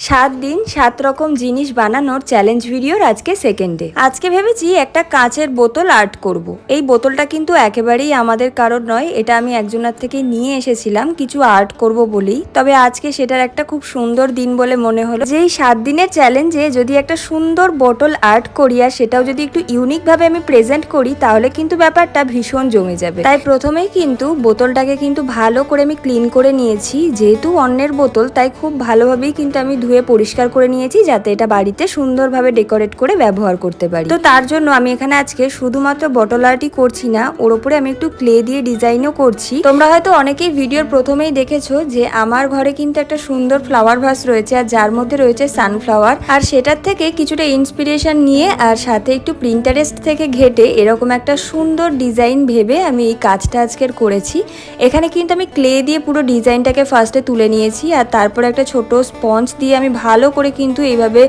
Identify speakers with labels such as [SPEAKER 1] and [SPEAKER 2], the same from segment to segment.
[SPEAKER 1] সাত দিন সাত রকম জিনিস বানানোর চ্যালেঞ্জ ভিডিওর আজকে সেকেন্ডে আজকে ভেবেছি একটা কাঁচের বোতল আর্ট করব। এই বোতলটা কিন্তু একেবারেই আমাদের কারোর নয়, এটা আমি একজনের থেকে নিয়ে এসেছিলাম, কিছু আর্ট করব বলেই। তবে আজকে সেটার একটা খুব সুন্দর দিন বলে মনে হলো। যে এই সাত দিনের চ্যালেঞ্জে যদি একটা সুন্দর বোতল আর্ট করি আর সেটাও যদি একটু ইউনিক ভাবে আমি প্রেজেন্ট করি, তাহলে কিন্তু ব্যাপারটা ভীষণ জমে যাবে। তাই প্রথমেই কিন্তু বোতলটাকে কিন্তু ভালো করে আমি ক্লিন করে নিয়েছি। যেহেতু অন্যের বোতল, তাই খুব ভালোভাবেই কিন্তু আমি ধুয়ে পরিষ্কার করে নিয়েছি যাতে এটা বাড়িতে সুন্দরভাবে ডেকোরেট করে ব্যবহার করতে পারি। তো তার জন্য আমি এখানে আজকে শুধুমাত্র বটল আর্টই করছি না, ওর উপরে আমি একটু ক্লে দিয়ে ডিজাইনও করছি। তোমরা হয়তো অনেকেই ভিডিওর প্রথমেই দেখেছ যে আমার ঘরে কিন্তু একটা সুন্দর ফ্লাওয়ার ভাস রয়েছে আর যার মধ্যে রয়েছে সানফ্লাওয়ার আর সেটার থেকে কিছুটা ইন্সপিরেশন নিয়ে আর সাথে একটু প্রিন্টারেস্ট থেকে ঘেটে এরকম একটা সুন্দর ডিজাইন ভেবে আমি এই কাজটা আজকের করেছি। এখানে কিন্তু আমি ক্লে দিয়ে পুরো ডিজাইনটাকে ফার্স্টে তুলে নিয়েছি আর তারপর একটা ছোট স্পঞ্জ দিয়ে আমি ভালো করে কিন্তু এইভাবে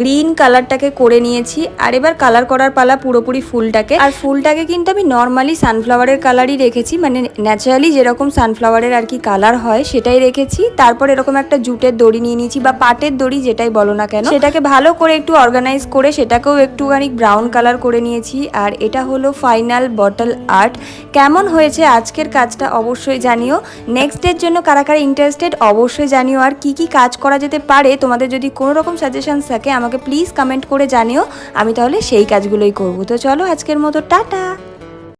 [SPEAKER 1] গ্রিন কালারটাকে করে নিয়েছি। আর এবার কালার করার পালা পুরোপুরি ফুলটাকে। আর ফুলটাকে কিন্তু আমি নর্মালি সানফ্লাওয়ারের কালারই রেখেছি। মানে ন্যাচারালি যেরকম সানফ্লাওয়ারের আর কি কালার হয়, সেটাই রেখেছি। তারপর এরকম একটা জুটের দড়ি নিয়ে নিয়েছি বা পাটের দড়ি যেটাই বলো না কেন। সেটাকে ভালো করে একটু অর্গানাইজ করে সেটাকেও একটুখানি ব্রাউন কালার করে নিয়েছি। আর এটা হলো ফাইনাল বটল আর্ট কেমন হয়েছে আজকের কাজটা অবশ্যই জানিও। নেক্সট ডের জন্য কারা কারা ইন্টারেস্টেড অবশ্যই জানিও। আর কি কি কাজ করা যেতে পারে তোমাদের যদি কোনো রকম সাজেশন থাকে, আমাকে প্লিজ কমেন্ট করে জানিও। আমি তাহলে সেই কাজগুলোই করব। তো চলো আজকের মতো, টাটা!